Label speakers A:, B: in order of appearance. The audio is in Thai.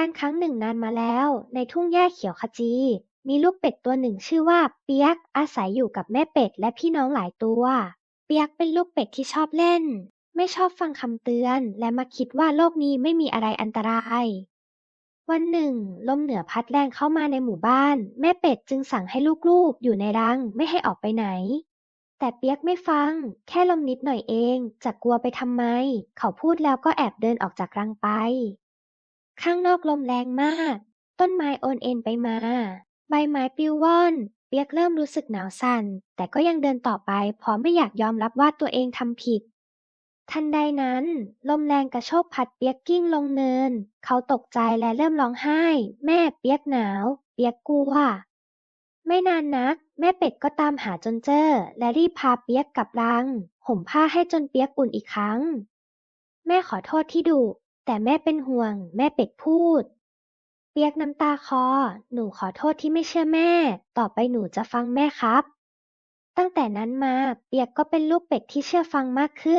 A: การครั้งหนึ่งนานมาแล้ว ในทุ่งหญ้าเขียวขจี มีลูกเป็ดตัวหนึ่งชื่อว่าเปียกอาศัยอยู่กับแม่เป็ดและพี่น้องหลายตัว เปียกเป็นลูกเป็ดที่ชอบเล่น ไม่ชอบฟังคำเตือน และมักคิดว่าโลกนี้ไม่มีอะไรอันตราย วันหนึ่ง ลมเหนือพัดแรงเข้ามาในหมู่บ้าน แม่เป็ดจึงสั่งให้ลูกๆ อยู่ในรังไม่ให้ออกไปไหน แต่เปียกไม่ฟัง แค่ลมนิดหน่อยเองจะกลัวไปทำไม เขาพูดแล้วก็แอบเดินออกจากรังไป ข้างนอกลมแรงมาก ต้นไม้โอนเอ็นไปมา ใบไม้ปลิวว่อน เปียกเริ่มรู้สึกหนาวสั่น แต่ก็ยังเดินต่อไปเพราะไม่อยากยอมรับว่าตัวเองทำผิด ทันใดนั้น ลมแรงกระโชกพัดเปียกกิ้งลงเนิน เขาตกใจและเริ่มร้องไห้ แม่เปียกหนาว เปียกกลัวไม่นานนัก แม่เป็ดก็ตามหาจนเจอ และรีบพาเปียกกลับรัง ห่มผ้าให้จนเปียกอุ่นอีกครั้ง แม่ขอโทษที่ดุ แต่แม่เป็นห่วง แม่เป็ดพูด เปียกน้ำตาคอ หนูขอโทษที่ไม่เชื่อแม่ ต่อไปหนูจะฟังแม่ครับ ตั้งแต่นั้นมาเปียกก็เป็นลูกเป็ดที่เชื่อฟังมากขึ้น